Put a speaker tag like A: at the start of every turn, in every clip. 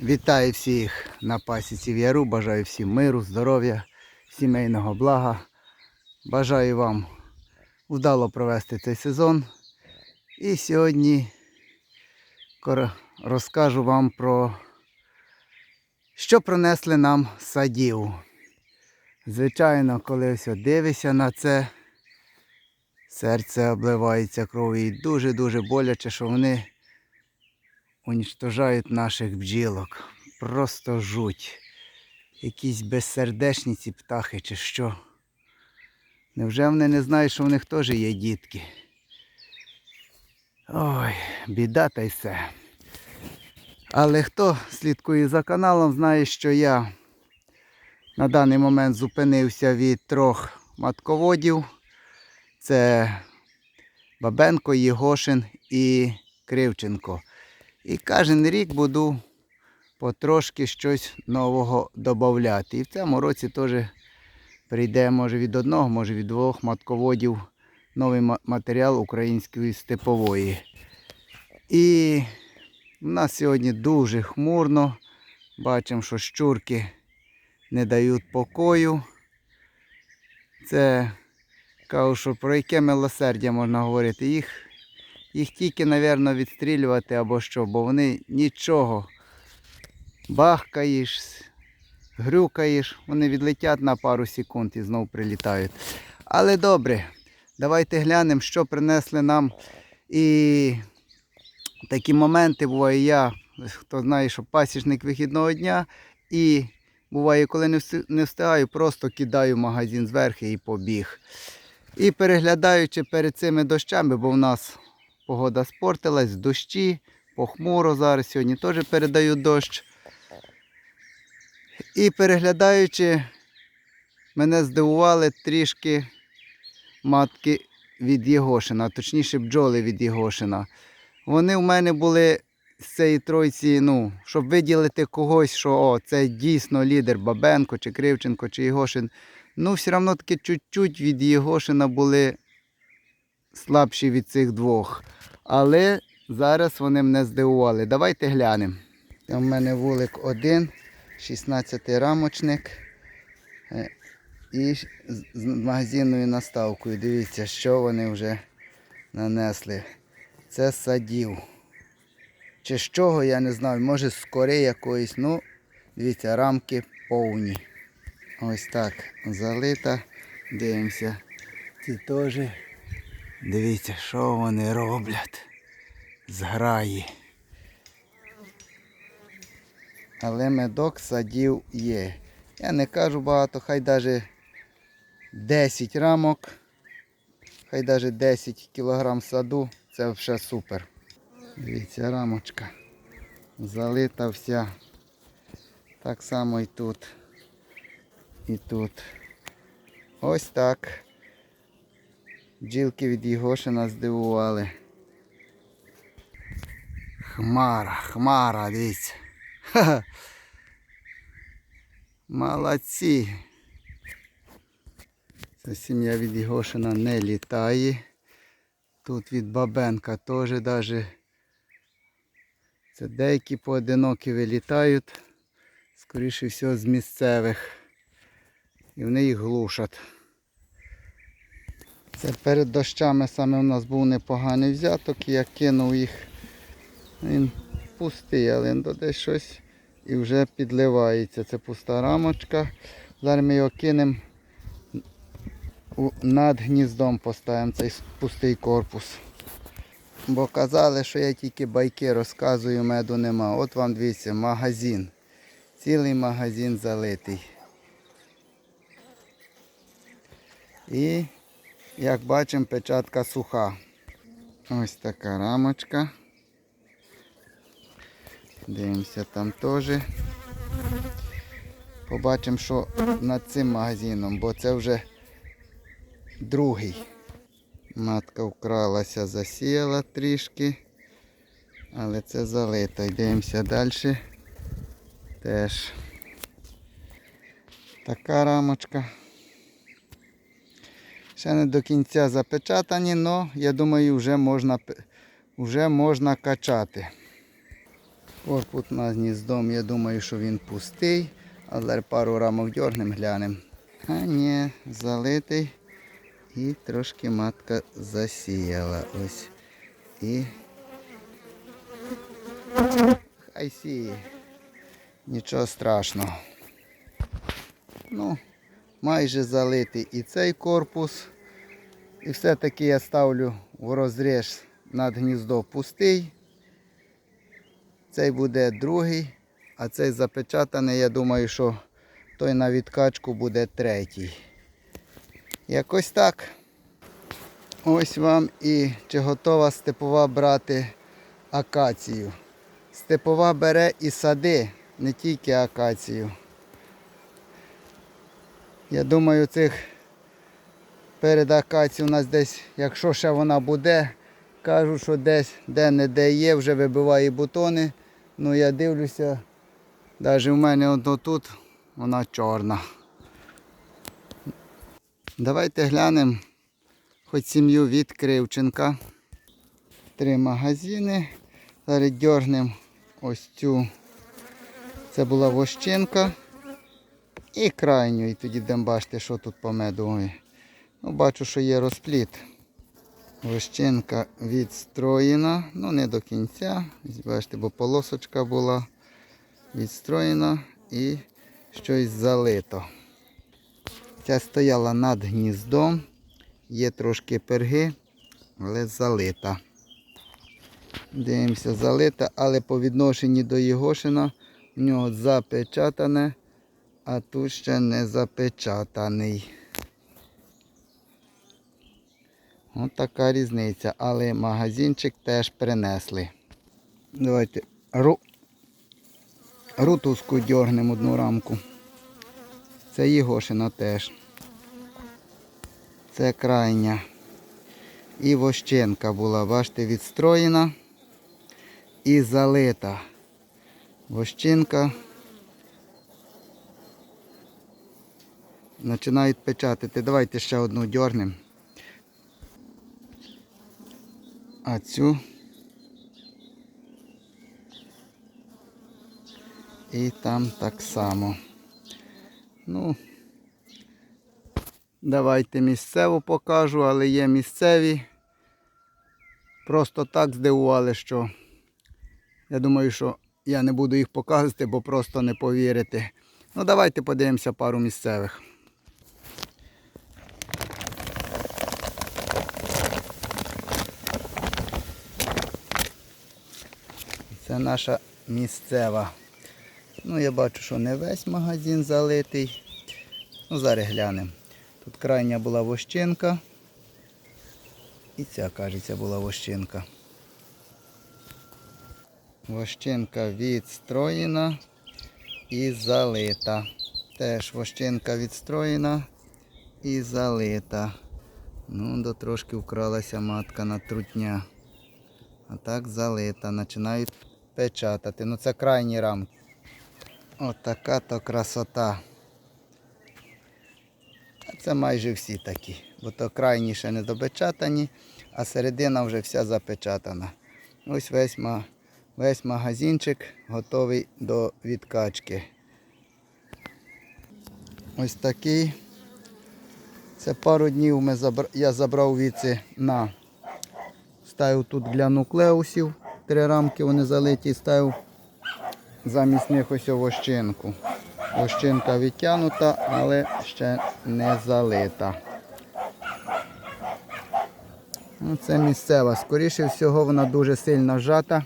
A: Вітаю всіх на пасіці в Яру. Бажаю всім миру, здоров'я, сімейного блага. Бажаю вам вдало провести цей сезон. І сьогодні розкажу вам про що принесли нам садів. Звичайно, коли все дивишся на це, серце обливається кров'ю і дуже-дуже боляче, що вони уничтожають наших бджілок. Просто жуть. Якісь безсердечні ці птахи чи що. Невже вони не знають, що в них теж є дітки? Ой, біда та й все. Але хто слідкує за каналом, знає, що я на даний момент зупинився від трьох матководів. Це Бабенко, Єгошин і Кривченко. І кожен рік буду потрошки щось нового додати. І в цьому році теж прийде, може від одного, може від двох матководів новий матеріал української степової. І в нас сьогодні дуже хмурно. Бачимо, що щурки не дають покою. Це кажу, що про яке милосердя можна говорити. Їх їх тільки, мабуть, відстрілювати або що, бо вони нічого. Бахкаєш, грюкаєш, вони відлетять на пару секунд і знову прилітають. Але добре, давайте глянемо, що принесли нам. І такі моменти буває я, хто знає, що пасічник вихідного дня. І буває, коли не встигаю, просто кидаю магазин зверху і побіг. І переглядаючи перед цими дощами, бо в нас погода спортилась, дощі, похмуро зараз, сьогодні теж передаю дощ. І переглядаючи, мене здивували трішки матки від Єгошина, точніше бджоли від Єгошина. Вони в мене були з цієї тройці, ну, щоб виділити когось, що о, це дійсно лідер Бабенко, чи Кривченко, чи Єгошин. Ну, все одно таки чуть-чуть від Єгошина були слабші від цих двох. Але зараз вони мене здивували. Давайте глянемо. В мене вулик один, 16 рамочник. е, І з магазинною наставкою. Дивіться, що вони вже нанесли. Це садів. Чи з чого, я не знаю, може з кори якоїсь. Ну, дивіться, рамки повні. Ось так залита. Дивимося. Ці теж. Дивіться, що вони роблять. Зграї. Але медок садів є. Я не кажу багато, хай навіть 10 рамок, хай навіть 10 кг саду, це вже супер. Дивіться, рамочка залита вся. Так само і тут. І тут. Ось так. Бджілки від Єгошина здивували. Хмара, хмара, дивіться. Молодці. Ця сім'я від Єгошина не літає. Тут від Бабенка теж даже. Це деякі поодинокі вилітають. Скоріше всього з місцевих. І вони їх глушать. Це перед дощами саме у нас був непоганий взяток, я кинув їх. Він пустий, але десь щось і вже підливається. Це пуста рамочка. Зараз ми його кинемо над гніздом поставимо цей пустий корпус. Бо казали, що я тільки байки розказую, меду нема. От вам дивіться, магазин. Цілий магазин залитий. І, як бачимо, печатка суха. Ось така рамочка. Дивимося там теж. Побачимо, що над цим магазином, бо це вже другий. Матка вкралася, засіяла трішки, але це залито. Йдемося далі. Теж така рамочка. Ще не до кінця запечатані, але я думаю, вже можна, вже можна качати. Корпус у нас гніздом, я думаю, що він пустий. Але пару рамок дьорнем глянемо. А ні, залитий. І трошки матка засіяла. Ось. І. Хай сіє. Нічого страшного. Ну, майже залитий і цей корпус. І все-таки я ставлю в розріз над гніздо пустий. Цей буде другий, а цей запечатаний, я думаю, що той на відкачку буде третій. Якось так. Ось вам і чи готова степова брати акацію. Степова бере і сади, не тільки акацію. Я думаю, цих перед акацією у нас десь, якщо ще вона буде, кажуть, що десь де-не-де є, вже вибиває бутони. Ну я дивлюся, навіть в мене одно тут вона чорна. Давайте глянемо хоч сім'ю від Кривченка. Три магазини. Зараз дьорнемо ось цю. Це була вощинка. І крайню. І тоді будемо бачити, що тут по меду. Ну, бачу, що є розпліт. Вощинка відстроєна, ну не до кінця. Бачите, бо полосочка була відстроєна і щось залито. Ця стояла над гніздом, є трошки перги, але залита. Дивимося, залита, але по відношенню до Єгошина в нього запечатане, а тут ще не запечатаний. Ось така різниця, але магазинчик теж принесли. Давайте ру... рутузку дьорнемо одну рамку. Це Єгошина теж. Це крайня. І вощенка була, бачите, відстроєна і залита. Вощинка. Починають печатати. Давайте ще одну дьорнемо. А цю. І там так само. Ну, давайте місцеву покажу, але є місцеві. Просто так здивували, що я думаю, що я не буду їх показувати, бо просто не повірите. Ну, давайте подивимося пару місцевих. Це наша місцева. Ну, я бачу, що не весь магазин залитий. Ну, зараз глянемо. Тут крайня була вощинка. І ця, кажеться, була вощинка. Вощинка відстроєна і залита. Теж вощинка відстроєна і залита. Ну, до трошки вкралася матка на трутня. А так залита. Починають печатати. Ну це крайні рамки. Отака то красота. Це майже всі такі, бо то крайні ще не допечатані, а середина вже вся запечатана. Ось весь, весь магазинчик готовий до відкачки. Ось такий. Це пару днів ми забр... я забрав віці на ставив тут для нуклеусів. Три рамки вони залиті, ставив замість них ось вощинку. Вощинка відтягнута, але ще не залита. Ну, це місцева. Скоріше всього, вона дуже сильно вжата.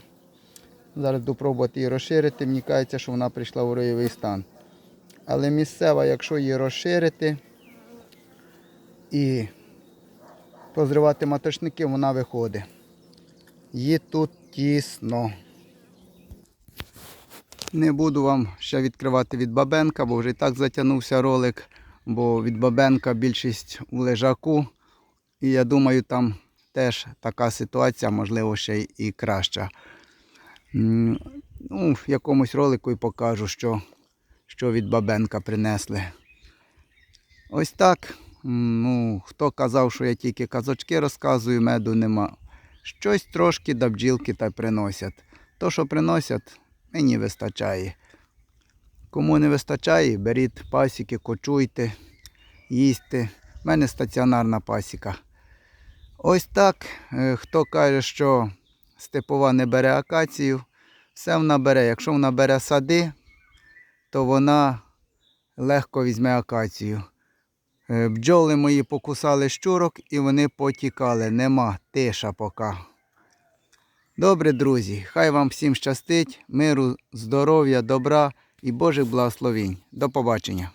A: Зараз буду пробувати її розширити. Мені кажеться, що вона прийшла у роєвий стан. Але місцева, якщо її розширити і позривати маточники, вона виходить. Її тут тісно. Не буду вам ще відкривати від Бабенка, бо вже і так затягнувся ролик, бо від Бабенка більшість у лежаку. І я думаю, там теж така ситуація, можливо, ще і краща. Ну, в якомусь ролику і покажу, що, що від Бабенка принесли. Ось так. Ну, хто казав, що я тільки казочки розказую, меду нема. Щось трошки до бджілки та приносять. То, що приносять, мені вистачає. Кому не вистачає, беріть пасіки, кочуйте, їсти. У мене стаціонарна пасіка. Ось так. Е, Хто каже, що степова не бере акацію, все вона бере. Якщо вона бере сади, то вона легко візьме акацію. Е, Бджоли мої покусали щурок і вони потікали. Нема тиша поки. Добре, друзі, хай вам всім щастить, миру, здоров'я, добра і Божих благословінь. До побачення.